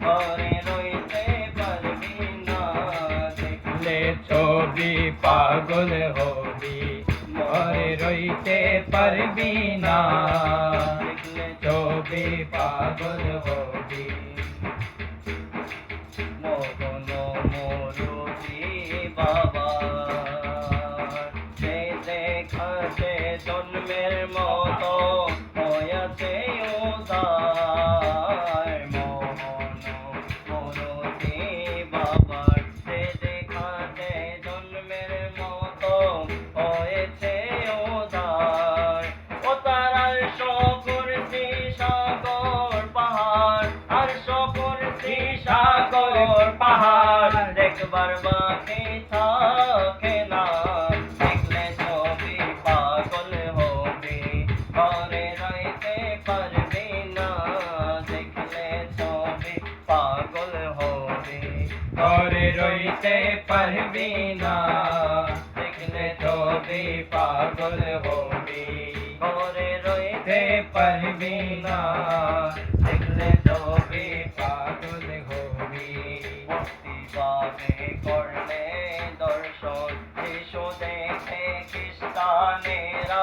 ঘরে রইতে পারবি না ছবি পাগল হবি। ঘরে রইতে পারবি না দেখলে ছবি পাগল হবি। মগন মরুজি বাবা। সে দেখাতে জন্মের মতো হয়েছে দেখবার বাকি থাকে না, দেখলে ছবি পাগল হবি। ঘরে রইতে পারবি না, দেখলে ছবি পাগল হবি। ঘরে রইতে পারবি না, দেখলে ছবি পাগল হবি। ঘরে রইতে পারবি না, দেখলে ছবি यशो देखे किसका मेरा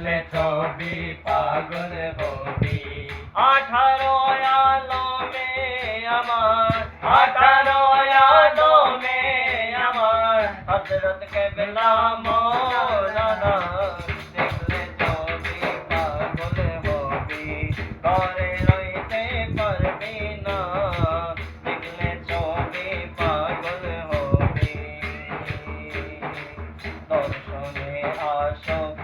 আসলে ছবি পাগল হবি। আঠারো আলমে আমার, আঠারো আলমে আমার। হজরত কে বেলাম দেখলে ছবি পাগল হবি। করে রইতে পারবি না দেখলে ছবি পাগল হবি। দর্শনে আসবি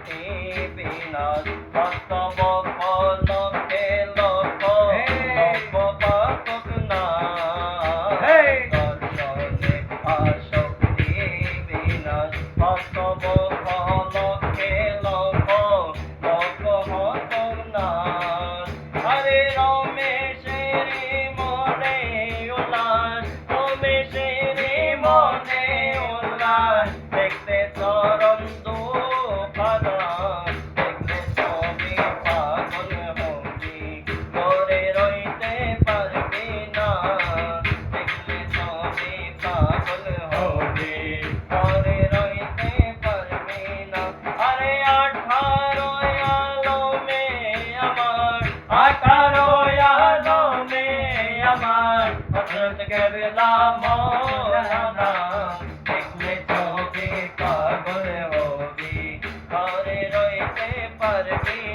पर भी